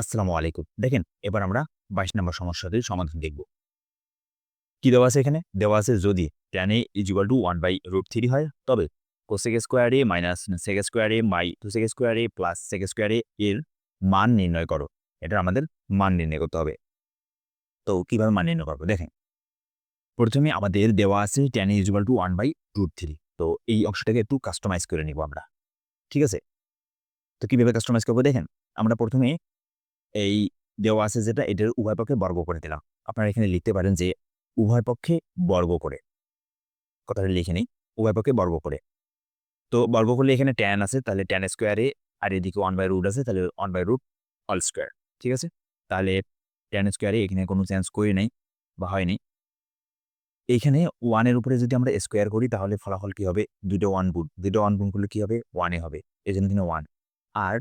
আসসালামু আলাইকুম। দেখেন, এবার আমরা বাইশ নম্বর সমস্যাটির সমাধান দেখব। কি দেওয়া আছে এখানে? দেওয়া আছে যদি tan A is equal to one by root three হয়, তবে cosec square A minus sec square A by two sec square A plus sec square A এর মান নির্ণয় করো। এটা আমাদের মান নির্ণয় করতে হবে। তো কীভাবে মান নির্ণয় করব? দেখেন, প্রথমে আমাদের দেওয়া আছে tan is equal to one by root three তো এই অংশটাকে একটু কাস্টমাইজ করে নিব আমরা। ঠিক আছে? তো কীভাবে কাস্টমাইজ করব? দেখেন, আমরা প্রথমে এই দেওয়া আছে যেটা, এটার উভয় পক্ষে বর্গ করে দিলাম। আপনারা এখানে লিখতে পারেন যে, উভয় পক্ষে বর্গ করে। কথাটা লিখে নিই, উভয় পক্ষে বর্গ করে। তো বর্গ করলে এখানে ট্যান আছে, তাহলে ট্যান স্কোয়ারে আর এদিকে ওয়ান বাই রুট আছে, তাহলে one by root all square ঠিক আছে? তাহলে ট্যান স্কোয়ারে এখানে কোনো চেঞ্জ করি নাই, বা হয়নি। এইখানে ওয়ানের উপরে যদি আমরা স্কোয়ার করি, তাহলে ফলাফল কি হবে? দুটো ওয়ান গুণ দুটো ওয়ান গুণ করলে কি হবে? ওয়ানে হবে এই জন্য ওয়ান আর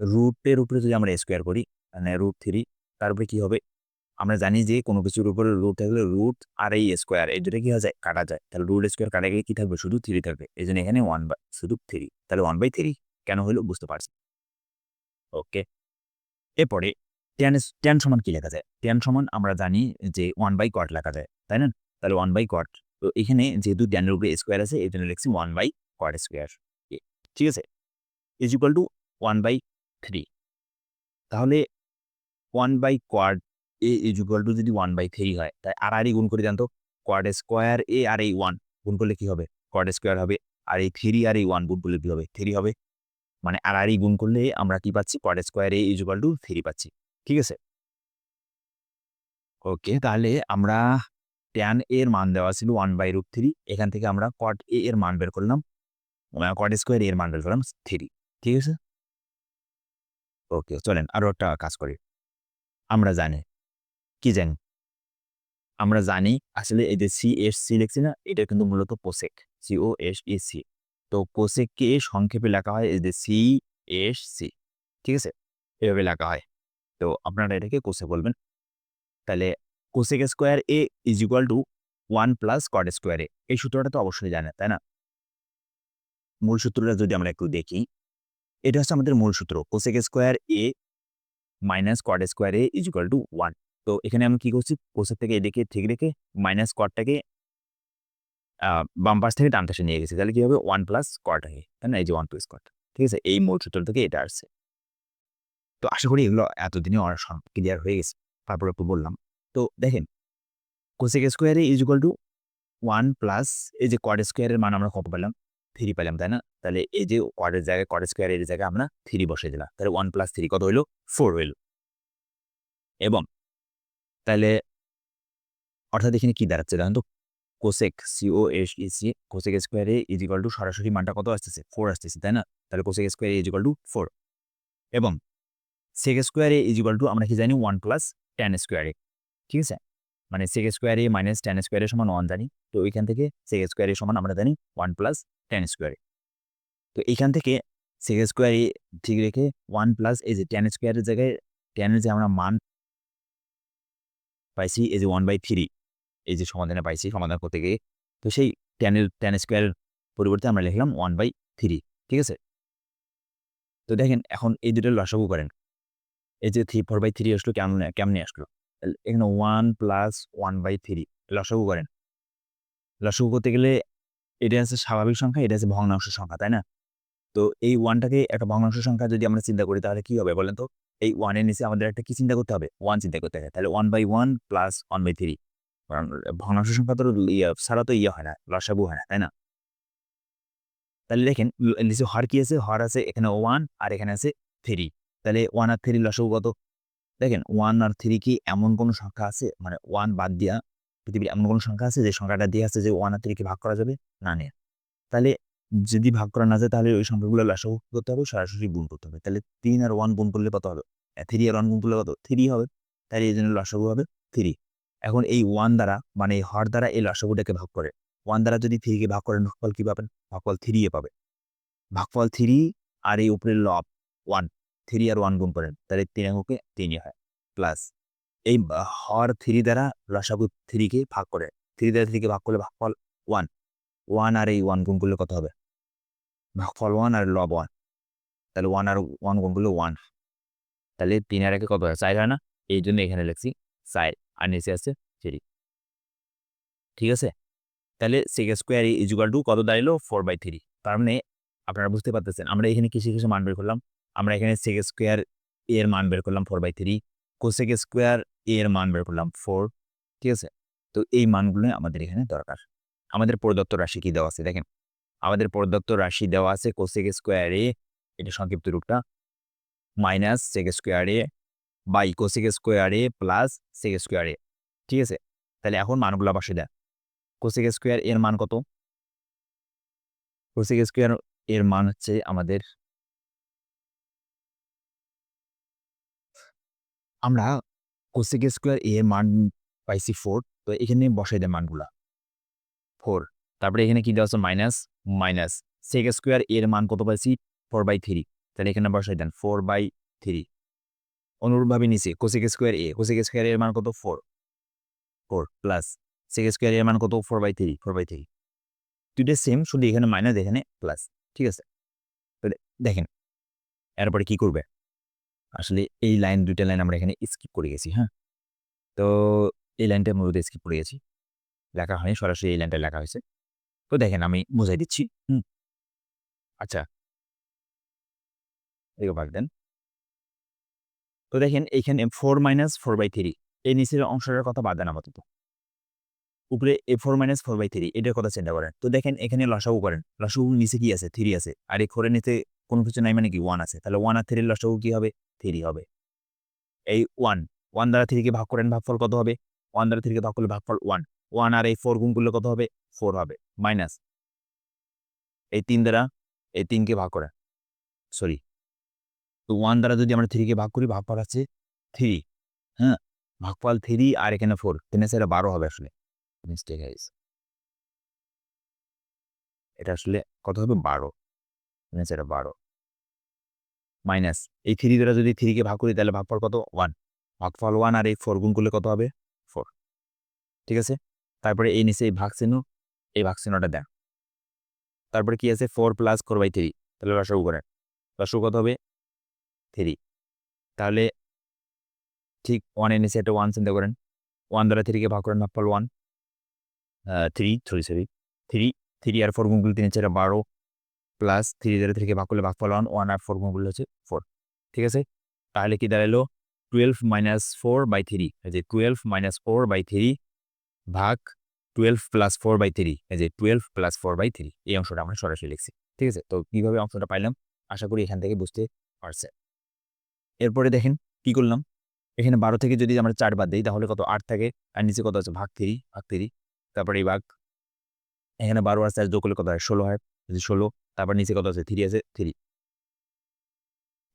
রুটের উপরে যদি আমরা স্কোয়ার করি মানে রুট থ্রি তারপরে কি হবে? আমরা জানি যে কোনো কিছুর উপরে রুট থাকলে রুট আর এই স্কোয়ার এই দুটো কি হয়ে যায়? কাটা যায়। তাহলে রুট স্কোয়ার কাটা গিয়ে কি থাকবে? শুধু থ্রি থাকবে। এই জন্য এখানে ওয়ান বাই শুধু থ্রি তাহলে ওয়ান বাই থ্রি কেন হলো? বুঝতে পারছি। ওকে এরপরে টেন টেন সমান কি লেখা যায়? টেন সমান আমরা জানি যে ওয়ান বাই কট লেখা যায়। তাই না? তাহলে ওয়ান বাই কট তো এখানে যেহেতু টেনের উপরে স্কোয়ার আছে, এই জন্য লিখছি ওয়ান বাই কট স্কোয়ার ঠিক আছে? Is equal to one by three তাহলে one by quad A is equal to যদি ওয়ান বাই থ্রি হয়, তাই আর আরই গুণ করে দেন তো স্কোয়ার এ আর এই ওয়ান গুণ করলে কি হবে? কোয়াড স্কোয়ার হবে আর এই থ্রি আর এই ওয়ান গুণ করলে কি হবে? থ্রি হবে। মানে আর আরই গুণ করলে আমরা কি পাচ্ছি? Quad square A is equal to three পাচ্ছি। ঠিক আছে? ওকে, তাহলে আমরা ট্যান এর মান দেওয়া ছিল ওয়ান বাই রুট থ্রি এখান থেকে আমরা কট এ এর মান বের করলাম। কট স্কোয়ার এর মান বের করলাম থ্রি ঠিক আছে? ওকে, চলেন আরও একটা কাজ করি। আমরা জানি। কি জানি? আমরা জানি, আসলে এই যে সি এস সি লিখছি না, এটা কিন্তু মূলত cosec C O S E C তো কোসেককে সংক্ষেপে লেখা হয় এই যে সি এস সি ঠিক আছে? এভাবে লেখা হয়। তো আপনারা এটাকে কোসে বলবেন। তাহলে cosec square A is equal to one plus cot square A এই সূত্রটা তো অবশ্যই জানে, তাই না? মূল সূত্রটা যদি আমরা একটু দেখি, এটা হচ্ছে আমাদের মূল সূত্র। Cosec square A minus cot square A is equal to one তো এখানে আমি কি করছি? কোসের থেকে এদিকে ঠিক রেখে মাইনাস কটটাকে বাম পাশ থেকে ডান পাশে নিয়ে গেছি। তাহলে কি হবে? ওয়ান প্লাস কট আগে তাই না? এই যে ওয়ান প্লাস কট ঠিক আছে? এই মূল সূত্র থেকে এটা আসছে। তো আশা করি এগুলো এতদিনে ক্লিয়ার হয়ে গেছে। তারপর একটু বললাম। তো দেখেন cosec square A is equal to one plus এই যে কট স্কোয়ারের মান আমরা কত পেলাম? থ্রি পেলাম, তাই না? তাহলে এই যে কটের জায়গায় কট স্কোয়ারের জায়গায় আমরা থ্রি বসে দিলাম। তাহলে ওয়ান প্লাস থ্রি কত হইল? ফোর হইল। এবং তাহলে অর্থাৎ এখানে কি দাঁড়াচ্ছে দেখেন তো? Cosec C O S E C cosec square A is equal to সরাসরি মানটা কত আসতেছে? ফোর আসতেছে, তাই না? তাহলে cosec square A is equal two four এবং সেক স্কোয়ারে ইজ ইকাল টু আমরা কি জানি? ওয়ান প্লাস টেন স্কোয়ারে ঠিক আছে? মানে সেক স্কোয়ারে মাইনাস টেন স্কোয়ারের সমান ওয়ান জানি। তো ওইখান থেকে সেক স্কোয়ারের সমান আমরা জানি ওয়ান প্লাস টেন স্কোয়ারে তো এইখান থেকে সেক স্কোয়ারে ঠিক রেখে ওয়ান প্লাস এই যে টেন স্কোয়ারের জায়গায় টেনের যে আমরা মান পাইছি এই যে ওয়ান বাই থ্রি এই যে সমাধানে পাইছি সমাধান করতে গিয়ে। তো সেই টেনের টেন স্কোয়ারের পরিবর্তে আমরা লিখলাম ওয়ান বাই থ্রি ঠিক আছে? তো দেখেন এখন এই দুটো লসাগু করেন। এই যে থ্রি ফোর বাই থ্রি আসলো, কেমন, কেমনে আসলো? এখানে one plus one by three লসাগু করেন। লসাগু করতে গেলে এটা আছে স্বাভাবিক সংখ্যা, এটা আছে ভগ্নাংশ সংখ্যা, তাই না? তো এই ওয়ানটাকে একটা ভগ্নাংশ সংখ্যা যদি আমরা চিন্তা করি, তাহলে কি হবে বলেন তো? এই ওয়ানের নিচে আমাদের একটা কি চিন্তা করতে হবে? ওয়ান চিন্তা করতে হবে। তাহলে one by one plus one by three কারণ ভগ্নাংশ সংখ্যা তো ইয়ে ছাড়া তো ইয়ে হয় না, লসাগু হয় না, তাই না? তাহলে দেখেন নিচে হর কি আছে? হর আছে এখানে ওয়ান আর এখানে আছে থ্রি তাহলে ওয়ান আর থ্রি লসাগু কত? দেখেন ওয়ান আর থ্রি কি এমন কোনো সংখ্যা আছে? মানে ওয়ান বাদ দিয়া পৃথিবীর এমন কোনো সংখ্যা আছে যে সংখ্যাটা দিয়ে আছে যে ওয়ান আর থ্রিকে ভাগ করা যাবে? না নিয়ে তাহলে যদি ভাগ করা না যায়, তাহলে ওই সংখ্যাগুলো লসাগু করতে হবে, সরাসরি গুণ করতে হবে। তাহলে তিন আর ওয়ান গুণ করলে কত হবে? থ্রি আর ওয়ান গুণ করলে কত? থ্রি হবে। তাহলে এই জন্য লসাগু হবে থ্রি এখন এই ওয়ান দ্বারা মানে এই হর দ্বারা এই লসাগুটাকে ভাগ করে। ওয়ান দ্বারা যদি থ্রিকে ভাগ করেন, ভাগফল কী পাবেন? ভাগফল থ্রি এ পাবে। ভাগফল থ্রি আর এই উপরের লব ওয়ান থ্রি আর ওয়ান গুণ করেন তাহলে তিন অঙ্ককে তিনই হয় প্লাস এই হর থ্রি দ্বারা লসাগু থ্রিকে ভাগ করে থ্রি দ্বারা থ্রিকে ভাগ করলে ভাগফল ওয়ান ওয়ান আর এই ওয়ান গুণ করলে কত হবে? ভাগফল ওয়ান আর লব ওয়ান তাহলে ওয়ান আর ওয়ান গুণ করলে ওয়ান তাহলে তিন আর একে কত হয়? চার হয় না, এই জন্য এখানে লিখছি চার, আর নিচে আছে থ্রি ঠিক আছে? তাহলে সেক স্কোয়ার ইজুকাল টু কত দাঁড়াল? ফোর বাই থ্রি তার মানে আপনারা বুঝতে পারতেছেন, আমরা এখানে কিসে কিসে মান বের করলাম? আমরা এখানে সেক স্কোয়ার এর মান বের করলাম four by three cosec square এর মান বের করলাম ফোর ঠিক আছে? তো এই মানগুলো আমাদের এখানে দরকার। আমাদের প্রদত্ত রাশি কি দেওয়া আছে? দেখেন, আমাদের প্রদত্ত রাশি দেওয়া আছে কোসেক স্কোয়ার এ, এটা সংক্ষিপ্ত রূপটা minus sec square A by cosec square A plus sec square A, ঠিক আছে? তাহলে এখন মানগুলো পাশে দেয় কোসেক স্কোয়ার এর মান কত? কোসেক স্কোয়ার এর মান হচ্ছে আমাদের আমরা কোসেক স্কোয়ার এর মান পাইছি ফোর তো এখানে বসাই দেয় মানগুলা। ফোর তারপরে এখানে কি দেওয়া আছে? মাইনাস মাইনাস সেক স্কোয়ার এর মান কত পাইছি? ফোর বাই থ্রি তাহলে এখানে বসাই দেন ফোর বাই থ্রি অনুরূপভাবে নিচে cosec square A cosec square এর মান কত? Four four plus sec square এর মান কত? Four by three four by three দুইটা সেম শুধু এখানে মাইনাস এখানে প্লাস ঠিক আছে? তো দে- দেখেন, এরপরে কি করবে? আসলে এই লাইন, দুইটা লাইন আমরা এখানে স্কিপ করে গেছি হ্যাঁ? তো এই লাইনটা মূলত স্কিপ করে গেছি। লেখা হয়নি, সরাসরি এই লাইনটা লেখা হয়েছে। তো দেখেন আমি বুঝাই দিচ্ছি, হুম? আচ্ছা। দেন। তো দেখেন এইখানে four minus four by three এই নিচের অংশটার কথা বাদ দেন আপাতত। উপরে এ four minus four by three এটার কথা চিন্তা করেন। তো দেখেন এখানে লসাগু করেন। লসাগু নিচে কি আছে? থ্রি আছে। আর এই ফোরের নিচে কোনো কিছু নাই মানে কি? ওয়ান আছে। তাহলে ওয়ান আর থ্রির লসাগু কি হবে? থ্রি হবে। এই ওয়ান ওয়ান দ্বারা থ্রিকে ভাগ করেন ভাগফল কত হবে? ওয়ান দ্বারা থ্রিকে ভাগ করলে ভাগফল ওয়ান ওয়ান আর এই ফোর গুণ করলে কত হবে? ফোর হবে মাইনাস এই তিন দ্বারা এই তিনকে ভাগ করেন সরি তো ওয়ান দ্বারা যদি আমরা থ্রিকে ভাগ করি, ভাগফল আছে থ্রি হ্যাঁ ভাগফল থ্রি আর এখানে ফোর তিনের সাইডে বারো হবে আসলে। মিস্টেক হয়েছে এটা আসলে কত হবে? বারো। সাইডে বারো। মাইনাস। এই থ্রি দ্বারা যদি থ্রিকে ভাগ করি, তাহলে ভাগফল কত? ওয়ান ভাগফল ওয়ান আর এই ফোর গুণ করলে কত হবে? ফোর ঠিক আছে? তারপরে এই নিচে এই ভাগ চিহ্ন এই ভাগ চিহ্নটা দেন। তারপরে কি আছে? Four plus four by three তাহলে রসগু করেন রসগু কত হবে? থ্রি তাহলে ঠিক ওয়ান ওয়ানের নিচে একটা ওয়ান চিন্তা করেন। ওয়ান দ্বারা থ্রিকে ভাগ করেন, ভাগফল one three sorry sorry three three আর ফোর গুণগুলো তিন চার বারো। প্লাস থ্রি দ্বারা থ্রিকে ভাগ করলে ভাগফল ওয়ান ওয়ান আর ফোর গুণগুলো হচ্ছে ফোর ঠিক আছে? তাহলে কি দাঁড়াল? Twelve minus four by three এই যে twelve minus four by three ভাগ twelve plus four by three এই যে twelve plus four by three এই অংশটা আমরা সরাসরি লিখছি। ঠিক আছে? তো কীভাবে অংশটা পাইলাম? আশা করি এখান থেকে বুঝতে পারছে এরপরে দেখেন কি করলাম? এখানে বারো থেকে যদি আমরা চার বাদ দিই, তাহলে কত? আট থাকে। আর নিচে কত আছে? ভাগ থ্রি ভাগ থ্রি তারপরে এই ভাগ, এখানে বারো আর চার যোগ করলে কত হয়? ষোলো হয়। যদি ষোলো। তারপর নিচে কত আছে? থ্রি আছে? থ্রি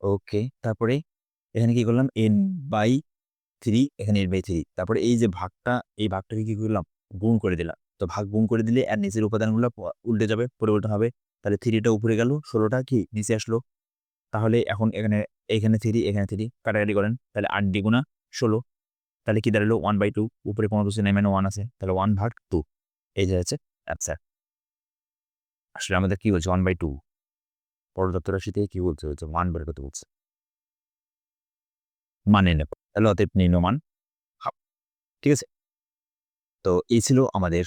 ওকে তারপরে এখানে কি করলাম? এন বাই থ্রি এখানে এন বাই থ্রি তারপরে এই যে ভাগটা, এই ভাগটাকে কি করলাম? গুণ করে দিলাম। তো ভাগ গুণ করে দিলে আর নিচের উপাদানগুলো উল্টে যাবে, পরিবর্তন হবে। তাহলে থ্রিটা উপরে গেল, ষোলোটা কি? নিচে আসলো। তাহলে এখন এখানে এখানে থ্রি এখানে থ্রি কাটাকাটি করেন। তাহলে আট দ্বিগুণা ষোলো। তাহলে কি দাঁড়াল? ওয়ান বাই টু উপরে পনেরো সে নেমে ওয়ান আছে। তাহলে ওয়ান ভাগ টু এই যে আছে। আচ্ছা। আসলে আমাদের কি বলছে? ওয়ান বাই টু পরদত্ত রাশিতে কি বলছে? হচ্ছে মান বের করতে বলছে। মানে নেব। তাহলে অতএব নিম্নমান ঠিক আছে? তো এই ছিল আমাদের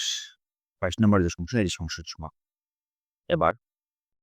বাইশ নম্বর যে সমস্যা এই সমস্যার সময় এবার